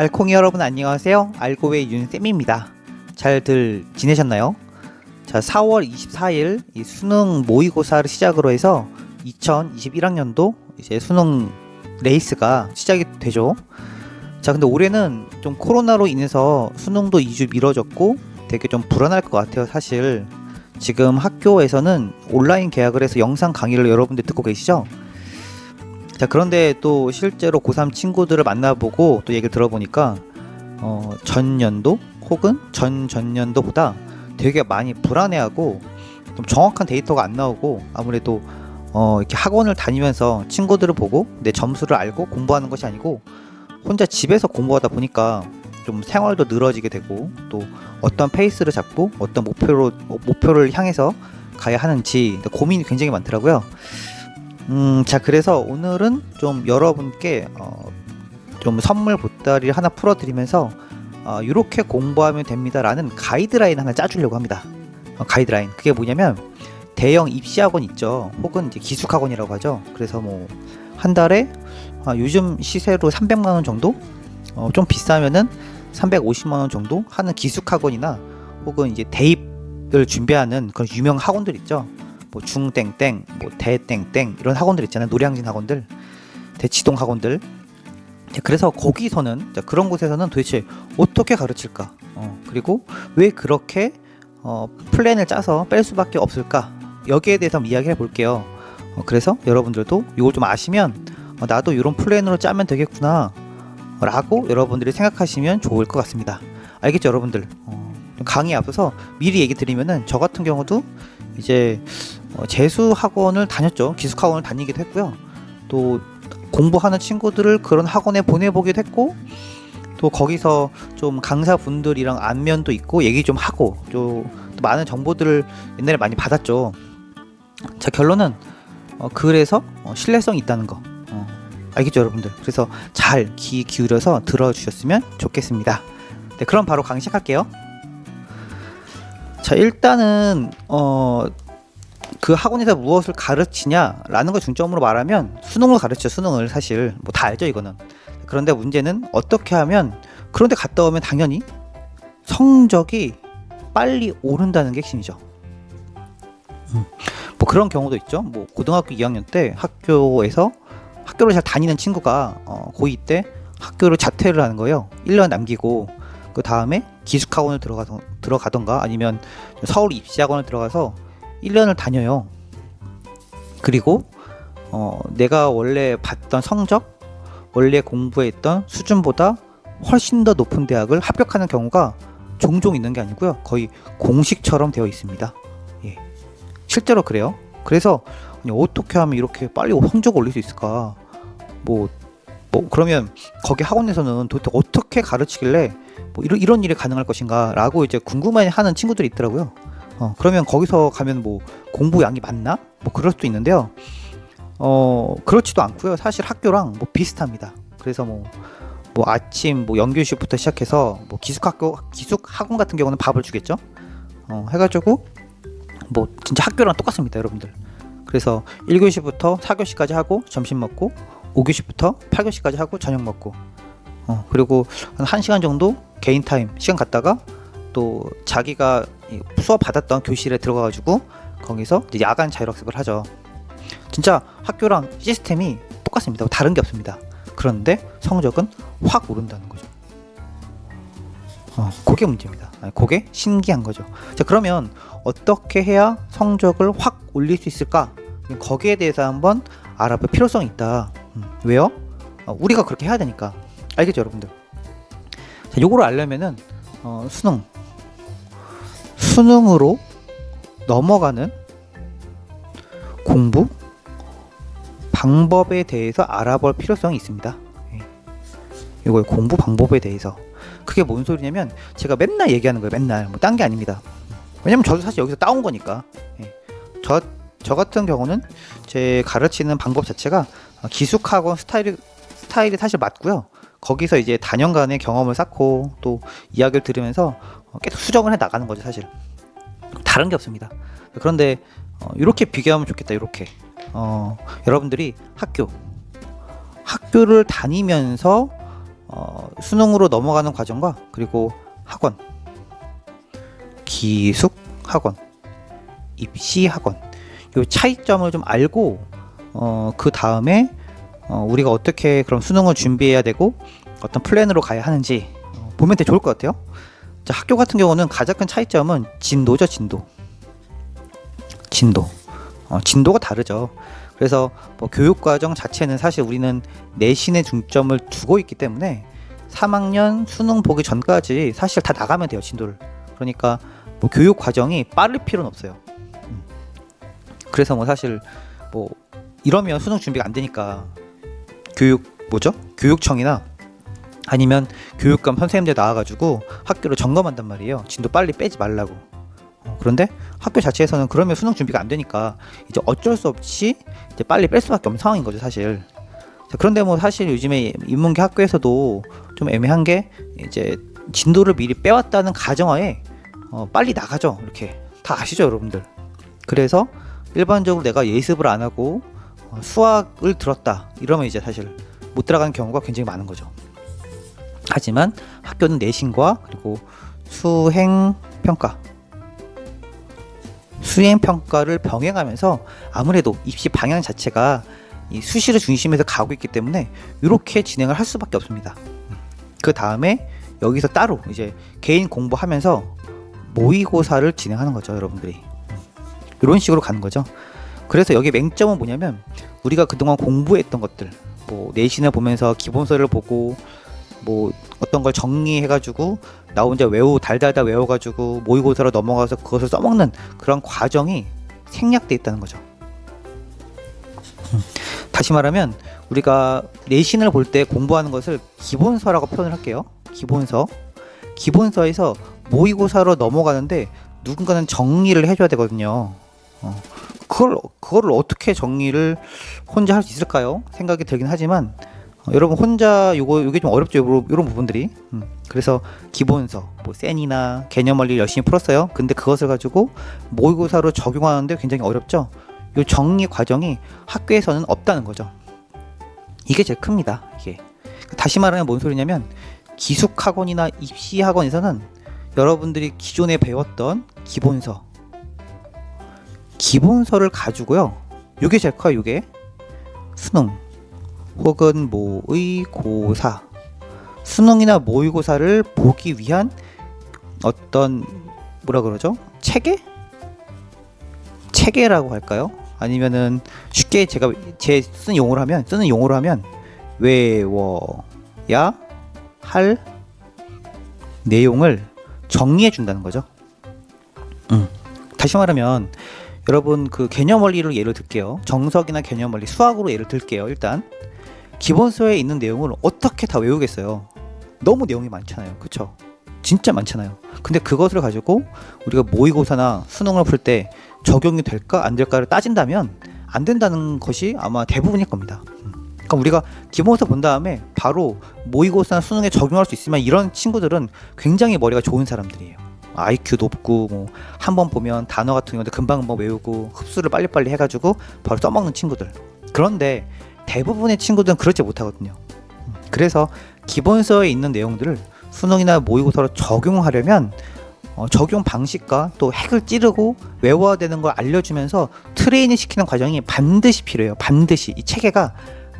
알콩이 여러분 안녕하세요. 알고의 윤쌤입니다. 잘들 지내셨나요? 자, 4월 24일 이 수능 모의고사를 시작으로 해서 2021학년도 이제 수능 레이스가 시작이 되죠. 자, 근데 올해는 좀 코로나로 인해서 수능도 2주 미뤄졌고 되게 좀 불안할 것 같아요, 사실. 지금 학교에서는 온라인 계약을 해서 영상 강의를 여러분들 듣고 계시죠? 자, 그런데 또 실제로 고3 친구들을 만나보고 또 얘기를 들어보니까 어, 전년도 혹은 전 전년도보다 되게 많이 불안해하고 좀 정확한 데이터가 안 나오고 아무래도 어, 이렇게 학원을 다니면서 친구들을 보고 내 점수를 알고 공부하는 것이 아니고 혼자 집에서 공부하다 보니까 좀 생활도 늘어지게 되고 또 어떤 페이스를 잡고 어떤 목표로 목표를 향해서 가야 하는지 고민이 굉장히 많더라고요. 음, 자 그래서 오늘은 좀 여러분께 어, 좀 선물 보따리를 하나 풀어드리면서 어, 이렇게 공부하면 됩니다라는 가이드라인 하나 짜주려고 합니다. 어, 가이드라인 그게 뭐냐면 대형 입시학원 있죠. 혹은 이제 기숙학원이라고 하죠. 그래서 뭐 한 달에 아, 요즘 시세로 300만 원 정도 어, 좀 비싸면은 350만 원 정도 하는 기숙학원이나 혹은 이제 대입을 준비하는 그런 유명 학원들 있죠. 뭐 중땡땡, 뭐 대땡땡 이런 학원들 있잖아요. 노량진 학원들, 대치동 학원들. 자, 그래서 거기서는 자, 그런 곳에서는 도대체 어떻게 가르칠까? 어, 그리고 왜 그렇게 어, 플랜을 짜서 뺄 수밖에 없을까? 여기에 대해서 이야기해 볼게요. 어, 그래서 여러분들도 이걸 좀 아시면 어, 나도 이런 플랜으로 짜면 되겠구나 라고 여러분들이 생각하시면 좋을 것 같습니다. 알겠죠, 여러분들? 어, 강의 앞서서 미리 얘기 드리면은 저 같은 경우도 이제 어, 재수 학원을 다녔죠. 기숙 학원을 다니기도 했고요. 또 공부하는 친구들을 그런 학원에 보내보기도 했고 또 거기서 좀 강사분들이랑 안면도 있고 얘기 좀 하고 또 많은 정보들을 옛날에 많이 받았죠. 자 결론은 어, 그래서 어, 신뢰성이 있다는 거 어, 알겠죠 여러분들 그래서 잘 귀 기울여서 들어주셨으면 좋겠습니다 네 그럼 바로 강의 시작할게요 자 일단은 어 그 학원에서 무엇을 가르치냐라는 걸 중점으로 말하면 수능을 가르쳐 수능을 사실 뭐 다 알죠 이거는. 그런데 문제는 어떻게 하면 그런데 갔다 오면 당연히 성적이 빨리 오른다는 게 핵심이죠. 음, 뭐 그런 경우도 있죠. 뭐 고등학교 2학년 때 학교에서 학교를 잘 다니는 친구가 어, 고2 때 학교를 자퇴를 하는 거예요. 1년 남기고 그 다음에 기숙학원을 들어가던가 아니면 서울 입시학원을 들어가서 1년을 다녀요. 그리고 어, 내가 원래 봤던 성적, 원래 공부했던 수준보다 훨씬 더 높은 대학을 합격하는 경우가 종종 있는 게 아니고요. 거의 공식처럼 되어 있습니다. 예. 실제로 그래요. 그래서 어떻게 하면 이렇게 빨리 성적을 올릴 수 있을까? 뭐, 뭐 그러면 거기 학원에서는 도대체 어떻게 가르치길래 뭐 이런 이런 일이 가능할 것인가라고 이제 궁금해하는 친구들이 있더라고요. 어, 그러면 거기서 가면 뭐 공부 양이 많나? 뭐 그럴 수도 있는데요. 어, 그렇지도 않고요. 사실 학교랑 뭐 비슷합니다. 그래서 뭐, 뭐 아침 뭐 연교시부터 시작해서 뭐 기숙학교, 기숙학원 같은 경우는 밥을 주겠죠. 어, 해가지고 뭐 진짜 학교랑 똑같습니다, 여러분들. 그래서 1교시부터 4교시까지 하고 점심 먹고 5교시부터 8교시까지 하고 저녁 먹고 어, 그리고 한 1시간 정도 개인 타임 시간 갖다가 또 자기가 수업 받았던 교실에 들어가가지고 거기서 야간 자율학습을 하죠. 진짜 학교랑 시스템이 똑같습니다. 다른 게 없습니다. 그런데 성적은 확 오른다는 거죠. 어, 그게 문제입니다. 아니, 그게 신기한 거죠. 자, 그러면 어떻게 해야 성적을 확 올릴 수 있을까? 거기에 대해서 한번 알아볼 필요성이 있다. 음, 왜요? 어, 우리가 그렇게 해야 되니까. 알겠죠, 여러분들? 자, 요거를 알려면은 어, 수능 수능으로 넘어가는 공부 방법에 대해서 알아볼 필요성이 있습니다. 이거 공부 방법에 대해서 그게 뭔 소리냐면 제가 맨날 얘기하는 거예요. 맨날 뭐 딴 게 아닙니다. 왜냐면 저도 사실 여기서 따온 거니까. 저, 저 같은 경우는 제 가르치는 방법 자체가 기숙학원 스타일이, 스타일이 사실 맞고요. 거기서 이제 단연간의 경험을 쌓고 또 이야기를 들으면서 계속 수정을 해 나가는 거죠 사실. 다른 게 없습니다. 그런데 어, 이렇게 비교하면 좋겠다 이렇게. 어, 여러분들이 학교 학교를 다니면서 어, 수능으로 넘어가는 과정과 그리고 학원, 기숙 학원, 입시 학원 요 차이점을 좀 알고 어, 그 다음에 어, 우리가 어떻게 그럼 수능을 준비해야 되고 어떤 플랜으로 가야 하는지 어, 보면 되게 좋을 것 같아요. 자, 학교 같은 경우는 가장 큰 차이점은 진도죠, 진도. 진도. 어, 진도가 다르죠. 그래서 뭐 교육 과정 자체는 사실 우리는 내신에 중점을 두고 있기 때문에 3학년 수능 보기 전까지 사실 다 나가면 돼요, 진도를. 그러니까 뭐 교육 과정이 빠를 필요는 없어요. 음. 그래서 뭐 사실 뭐 이러면 수능 준비가 안 되니까 교육 뭐죠? 교육청이나 아니면 교육감 선생님들 나와가지고 학교를 점검한단 말이에요. 진도 빨리 빼지 말라고. 어, 그런데 학교 자체에서는 그러면 수능 준비가 안 되니까 이제 어쩔 수 없이 이제 빨리 뺄 수밖에 없는 상황인 거죠, 사실. 자, 그런데 뭐 사실 요즘에 인문계 학교에서도 좀 애매한 게 이제 진도를 미리 빼왔다는 가정하에 어, 빨리 나가죠. 이렇게 다 아시죠, 여러분들. 그래서 일반적으로 내가 예습을 안 하고 어, 수학을 들었다 이러면 이제 사실 못 들어가는 경우가 굉장히 많은 거죠. 하지만 학교는 내신과 그리고 수행 평가 수행 평가를 병행하면서 아무래도 입시 방향 자체가 이 수시를 중심에서 가고 있기 때문에 이렇게 진행을 할 수밖에 없습니다. 그 다음에 여기서 따로 이제 개인 공부하면서 모의고사를 진행하는 거죠, 여러분들이. 이런 식으로 가는 거죠. 그래서 여기 맹점은 뭐냐면 우리가 그동안 공부했던 것들, 뭐 내신을 보면서 기본서를 보고 뭐 어떤 걸 정리해가지고 나 혼자 외우 달달달 외워가지고 모의고사로 넘어가서 그것을 써먹는 그런 과정이 생략돼 있다는 거죠. 음, 다시 말하면 우리가 내신을 볼 때 공부하는 것을 기본서라고 표현을 할게요. 기본서. 기본서에서 모의고사로 넘어가는데 누군가는 정리를 해줘야 되거든요. 어, 그걸 그거를 어떻게 정리를 혼자 할 수 있을까요? 생각이 들긴 하지만 어, 여러분 혼자 요거 요게 좀 어렵죠 요런, 요런 부분들이. 음, 그래서 기본서 뭐 센이나 개념 원리 열심히 풀었어요. 근데 그것을 가지고 모의고사로 적용하는데 굉장히 어렵죠? 요 정리 과정이 학교에서는 없다는 거죠. 이게 제일 큽니다 이게. 다시 말하면 뭔 소리냐면 기숙 학원이나 입시 학원에서는 여러분들이 기존에 배웠던 기본서 기본서를 가지고요 요게 제일 커요 요게 수능 혹은 모의 고사 수능이나 모의고사를 보기 위한 어떤 뭐라 그러죠? 체계? 체계라고 할까요? 아니면은 쉽게 제가 제 쓰는 용어로 하면 쓰는 용어로 하면 외워야 할 내용을 정리해 준다는 거죠. 음. 다시 말하면 여러분 그 개념 원리를 예를 들게요. 정석이나 개념 원리 수학으로 예를 들게요. 일단 기본서에 있는 내용을 어떻게 다 외우겠어요? 너무 내용이 많잖아요. 그쵸? 진짜 많잖아요. 근데 그것을 가지고 우리가 모의고사나 수능을 풀 때 적용이 될까 안 될까를 따진다면 안 된다는 것이 아마 대부분일 겁니다. 음. 그러니까 우리가 기본서 본 다음에 바로 모의고사나 수능에 적용할 수 있으면 이런 친구들은 굉장히 머리가 좋은 사람들이에요. IQ 높고 뭐 한 번 보면 단어 같은 경우도 금방 금방 외우고 흡수를 빨리빨리 해가지고 바로 써먹는 친구들. 그런데 대부분의 친구들은 그렇지 못하거든요. 그래서 기본서에 있는 내용들을 수능이나 모의고사로 적용하려면 어, 적용 방식과 또 핵을 찌르고 외워야 되는 걸 알려주면서 트레이닝 시키는 과정이 반드시 필요해요. 반드시 이 체계가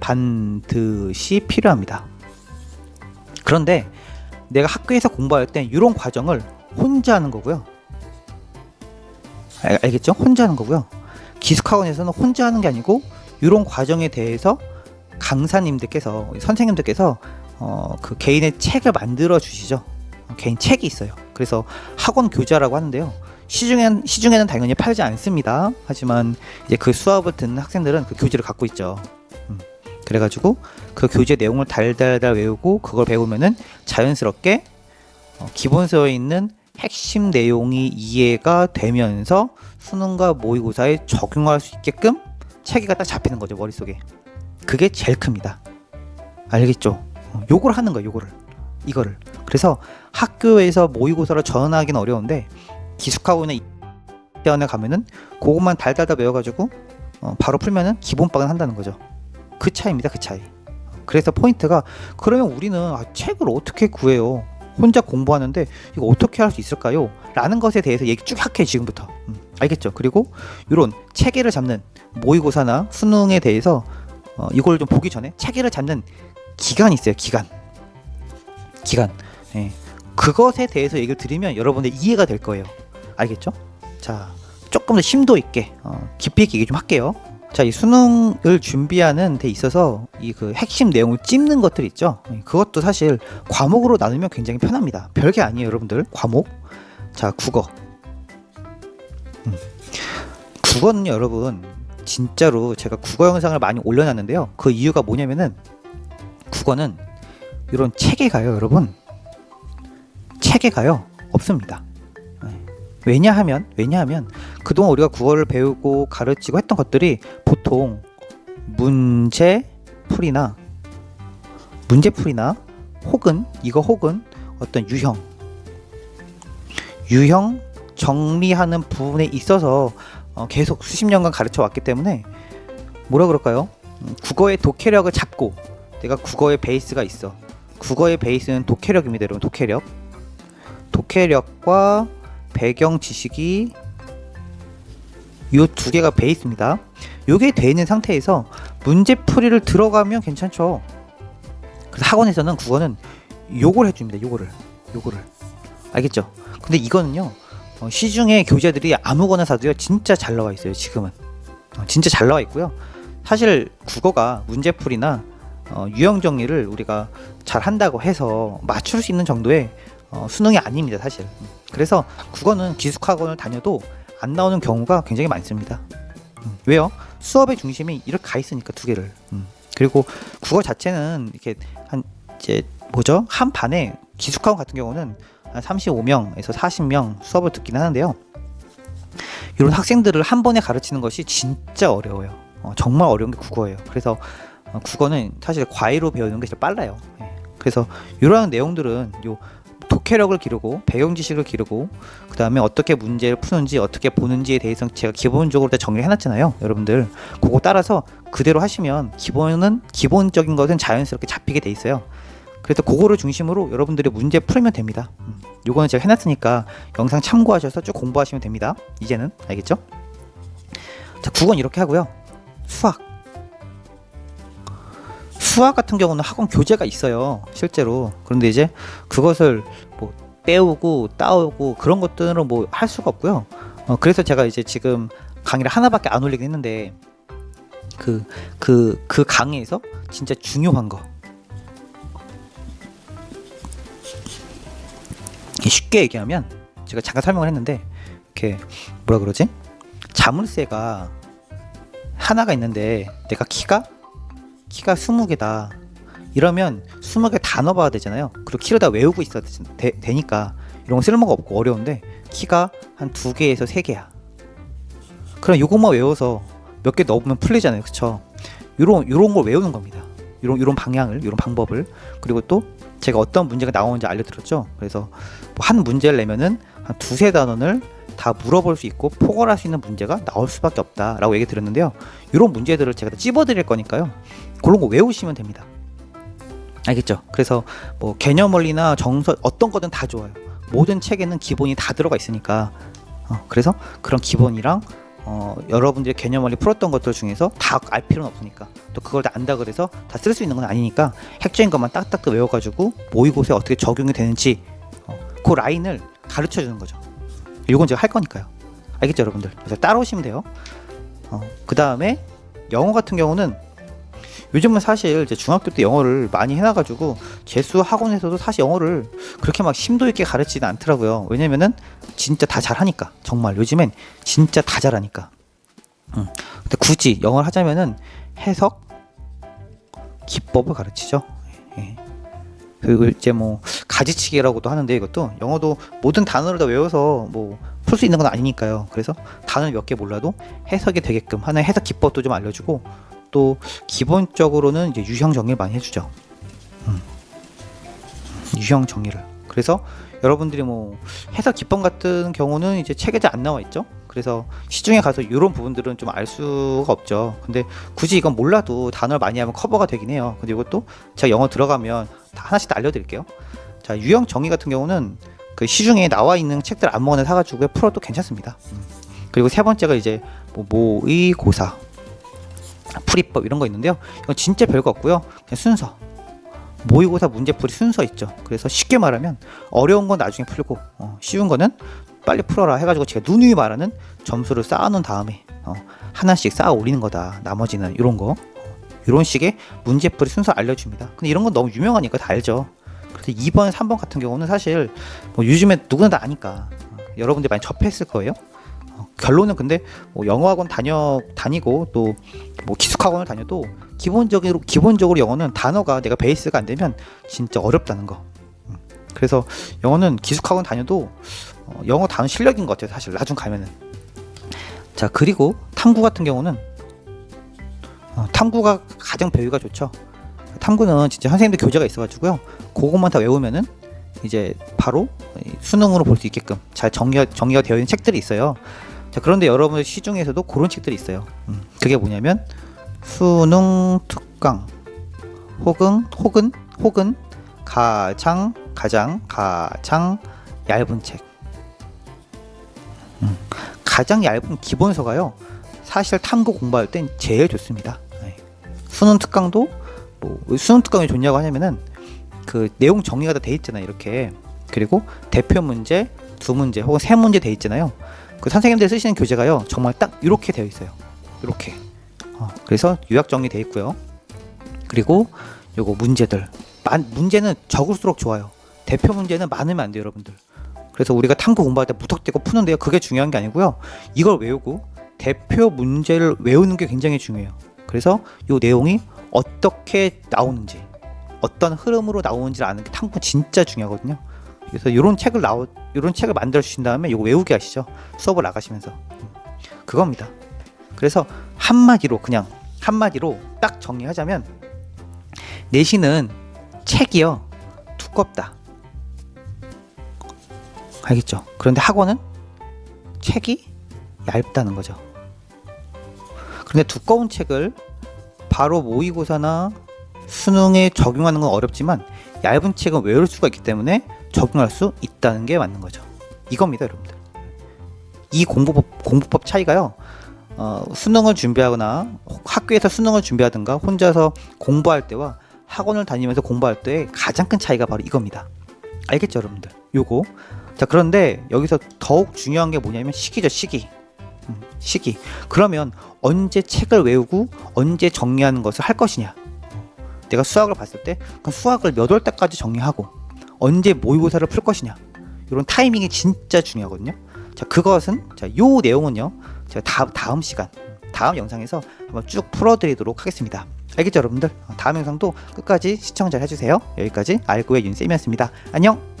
반드시 필요합니다. 그런데 내가 학교에서 공부할 때 이런 과정을 혼자 하는 거고요. 알, 알겠죠? 혼자 하는 거고요. 기숙학원에서는 혼자 하는 게 아니고 이런 과정에 대해서 강사님들께서 선생님들께서 어, 그 개인의 책을 만들어 주시죠. 개인 책이 있어요. 그래서 학원 교재라고 하는데요. 시중엔 시중에는 당연히 팔지 않습니다. 하지만 이제 그 수업을 듣는 학생들은 그 교재를 갖고 있죠. 음, 그래가지고 그 교재 내용을 달달달 외우고 그걸 배우면은 자연스럽게 어, 기본서에 있는 핵심 내용이 이해가 되면서 수능과 모의고사에 적용할 수 있게끔 체계가 딱 잡히는 거죠 머릿속에. 그게 제일 큽니다. 알겠죠? 어, 요걸 하는 거예요 요거를. 이거를. 그래서 학교에서 모의고사를 전하기는 어려운데 기숙학원에 대원에 가면은 그것만 달달달 외워가지고 어, 바로 풀면은 기본빵은 한다는 거죠. 그 차이입니다 그 차이. 그래서 포인트가 그러면 우리는 아, 책을 어떻게 구해요? 혼자 공부하는데 이거 어떻게 할 수 있을까요? 라는 것에 대해서 얘기 쭉 할게 지금부터 음, 알겠죠? 그리고 이런 체계를 잡는 모의고사나 수능에 대해서 어, 이걸 좀 보기 전에 체계를 잡는 기간이 있어요 기간 기간 예. 그것에 대해서 얘기를 드리면 여러분들 이해가 될 거예요 알겠죠? 자 조금 더 심도 있게 어, 깊이 있게 얘기 좀 할게요 자, 이 수능을 준비하는 데 있어서 이 그 핵심 내용을 찝는 것들 있죠. 예, 그것도 사실 과목으로 나누면 굉장히 편합니다. 별게 아니에요, 여러분들. 과목. 자, 국어. 음. 국어는 여러분 진짜로 제가 국어 영상을 많이 올려놨는데요. 그 이유가 뭐냐면은 국어는 이런 체계가요, 여러분. 체계가요 없습니다. 예. 왜냐하면 왜냐하면 그동안 우리가 국어를 배우고 가르치고 했던 것들이 보통 문제 풀이나 문제 풀이나 혹은 이거 혹은 어떤 유형 유형 정리하는 부분에 있어서 어, 계속 수십 년간 가르쳐 왔기 때문에 뭐라 그럴까요? 음, 국어의 독해력을 잡고 내가 국어의 베이스가 있어. 국어의 베이스는 독해력입니다, 여러분. 독해력. 독해력과 배경 지식이 요두 개가 베이스입니다. 요게 돼 있는 상태에서 문제 풀이를 들어가면 괜찮죠. 그래서 학원에서는 국어는 요걸 해줍니다. 요거를 요거를 알겠죠? 근데 이거는요 어, 시중에 교재들이 아무거나 사도요 진짜 잘 나와 있어요. 지금은 어, 진짜 잘 나와 있고요. 사실 국어가 문제풀이나 어, 유형 정리를 우리가 잘 한다고 해서 맞출 수 있는 정도의 어, 수능이 아닙니다, 사실. 그래서 국어는 기숙학원을 다녀도 안 나오는 경우가 굉장히 많습니다. 음, 왜요? 수업의 중심이 이렇게 가 있으니까 두 개를. 음, 그리고 국어 자체는 이렇게 한 이제 뭐죠? 한 반에 기숙학원 같은 경우는 한 35명에서 40명 수업을 듣긴 하는데요. 이런 학생들을 한 번에 가르치는 것이 진짜 어려워요. 어, 정말 어려운 게 국어예요. 그래서 어, 국어는 사실 과외로 배우는 게 제일 빨라요. 예. 그래서 이러한 내용들은 요 독해력을 기르고 배경 지식을 기르고 그 다음에 어떻게 문제를 푸는지 어떻게 보는지에 대해서 제가 기본적으로 다 정리를 해놨잖아요 여러분들. 그거 따라서 그대로 하시면 기본은 기본적인 것은 자연스럽게 잡히게 돼 있어요. 그래서 그거를 중심으로 여러분들이 문제 풀면 됩니다. 음, 요거는 제가 해놨으니까 영상 참고하셔서 쭉 공부하시면 됩니다. 이제는. 알겠죠? 자 국어는 이렇게 하고요. 수학 수학 같은 경우는 학원 교재가 있어요 실제로. 그런데 이제 그것을 뭐 빼오고 따오고 그런 것들은 뭐 할 수가 없고요. 어, 그래서 제가 이제 지금 강의를 하나밖에 안 올리긴 했는데 그 그 그 강의에서 진짜 중요한 거. 쉽게 얘기하면 제가 잠깐 설명을 했는데 이렇게 뭐라 그러지? 자물쇠가 하나가 있는데 내가 키가 키가 20개다. 이러면 20개 다 넣어봐야 되잖아요. 그리고 키를 다 외우고 있어야 되, 되니까 이런 거 쓸모가 없고 어려운데 키가 한두 개에서 세 개야. 그럼 요것만 외워서 몇 개 넣으면 풀리잖아요. 그쵸? 요런, 요런 걸 외우는 겁니다. 요런, 요런 방향을, 요런 방법을. 그리고 또 제가 어떤 문제가 나오는지 알려드렸죠. 그래서 뭐한 문제를 내면은 한 두세 단원을 다 물어볼 수 있고 포괄할 수 있는 문제가 나올 수밖에 없다라고 얘기 드렸는데요. 이런 문제들을 제가 다 찝어드릴 거니까요. 그런 거 외우시면 됩니다. 알겠죠? 그래서 뭐 개념 원리나 정서 어떤 거든 다 좋아요. 모든 책에는 기본이 다 들어가 있으니까 어, 그래서 그런 기본이랑 어, 여러분들이 개념 원리 풀었던 것들 중에서 다 알 필요는 없으니까 또 그걸 다 안다 그래서 다 쓸 수 있는 건 아니니까 핵적인 것만 딱딱 외워가지고 모의고사에 어떻게 적용이 되는지 어, 그 라인을 가르쳐 주는 거죠. 이건 제가 할 거니까요. 알겠죠, 여러분들? 그래서 따라오시면 돼요. 어, 그 다음에 영어 같은 경우는 요즘은 사실 이제 중학교 때 영어를 많이 해놔가지고 재수 학원에서도 사실 영어를 그렇게 막 심도 있게 가르치지는 않더라고요. 왜냐면은 진짜 다 잘하니까 정말 요즘엔 진짜 다 잘하니까. 음. 근데 굳이 영어를 하자면은 해석 기법을 가르치죠. 예. 그리고 이제 뭐 가지치기라고도 하는데 이것도 영어도 모든 단어를 다 외워서 뭐 풀 수 있는 건 아니니까요. 그래서 단어 몇 개 몰라도 해석이 되게끔 하는 해석 기법도 좀 알려주고 또 기본적으로는 이제 유형 정리를 많이 해주죠. 음. 유형 정리를. 그래서 여러분들이 뭐 해석 기법 같은 경우는 이제 책에 안 나와 있죠. 그래서 시중에 가서 이런 부분들은 좀 알 수가 없죠. 근데 굳이 이건 몰라도 단어를 많이 하면 커버가 되긴 해요. 근데 이것도 제가 영어 들어가면 다 하나씩 다 알려드릴게요. 자, 유형 정의 같은 경우는 그 시중에 나와 있는 책들 아무거나 사가지고 풀어도 괜찮습니다. 음. 그리고 세 번째가 이제 뭐 모의고사, 풀이법 이런 거 있는데요. 이건 진짜 별거 없고요. 그냥 순서. 모의고사 문제풀이 순서 있죠. 그래서 쉽게 말하면 어려운 건 나중에 풀고 어, 쉬운 거는 빨리 풀어라 해가지고 제가 누누이 말하는 점수를 쌓아놓은 다음에 어, 하나씩 쌓아 올리는 거다. 나머지는 이런 거 이런 식의 문제풀이 순서 알려줍니다. 근데 이런 건 너무 유명하니까 다 알죠. 그래서 2번, 3번 같은 경우는 사실 뭐 요즘에 누구나 다 아니까 어, 여러분들 많이 접했을 거예요. 어, 결론은 근데 뭐 영어학원 다녀 다니고 또 뭐 기숙학원을 다녀도 기본적으로 기본적으로 영어는 단어가 내가 베이스가 안 되면 진짜 어렵다는 거. 음. 그래서 영어는 기숙학원 다녀도 어, 영어 단어 실력인 것 같아요. 사실 나중 가면은. 자 그리고 탐구 같은 경우는 어, 탐구가 가장 배우기가 좋죠. 탐구는 진짜 선생님들 교재가 있어가지고요. 그것만 다 외우면은 이제 바로 이 수능으로 볼 수 있게끔 잘 정리가, 정리가 되어 있는 책들이 있어요. 자 그런데 여러분들 시중에서도 그런 책들이 있어요. 음, 그게 뭐냐면 수능 특강 혹은 혹은 혹은 가장 가장 가장 얇은 책. 음, 가장 얇은 기본서가요. 사실 탐구 공부할 땐 제일 좋습니다. 네. 수능 특강도 뭐 수능 특강이 좋냐고 하냐면은 그 내용 정리가 다 돼 있잖아요. 이렇게 그리고 대표 문제 두 문제 혹은 세 문제 돼 있잖아요. 그 선생님들 쓰시는 교재가요. 정말 딱 이렇게 되어 있어요. 이렇게. 어, 그래서 요약 정리돼 있고요. 그리고 요거 문제들. 만, 문제는 적을수록 좋아요. 대표 문제는 많으면 안 돼요, 여러분들. 그래서 우리가 탐구 공부할 때 무턱대고 푸는데요. 그게 중요한 게 아니고요. 이걸 외우고 대표 문제를 외우는 게 굉장히 중요해요. 그래서 요 내용이 어떻게 나오는지, 어떤 흐름으로 나오는지를 아는 게 탐구 진짜 중요하거든요. 그래서 이런 책을 나오, 이런 책을 만들어 주신 다음에 이거 외우게 하시죠. 수업을 나가시면서 음, 그겁니다. 그래서 한마디로 그냥 한마디로 딱 정리하자면 내신은 책이요 두껍다. 알겠죠? 그런데 학원은 책이 얇다는 거죠. 그런데 두꺼운 책을 바로 모의고사나 수능에 적용하는 건 어렵지만 얇은 책은 외울 수가 있기 때문에 적용할 수 있다는 게 맞는 거죠. 이겁니다, 여러분들. 이 공부법 공부법 차이가요. 어, 수능을 준비하거나 학교에서 수능을 준비하든가 혼자서 공부할 때와 학원을 다니면서 공부할 때 가장 큰 차이가 바로 이겁니다. 알겠죠, 여러분들? 요거. 자, 그런데 여기서 더욱 중요한 게 뭐냐면 시기죠, 시기. 음, 시기. 그러면 언제 책을 외우고 언제 정리하는 것을 할 것이냐? 내가 수학을 봤을 때그 수학을 몇 월 때까지 정리하고 언제 모의고사를 풀 것이냐? 이런 타이밍이 진짜 중요하거든요. 자, 그것은 자, 요 내용은요. 제가 다음 다음 시간 다음 영상에서 한번 쭉 풀어드리도록 하겠습니다. 알겠죠, 여러분들? 다음 영상도 끝까지 시청 잘 해주세요. 여기까지 알고의 윤쌤이었습니다. 안녕.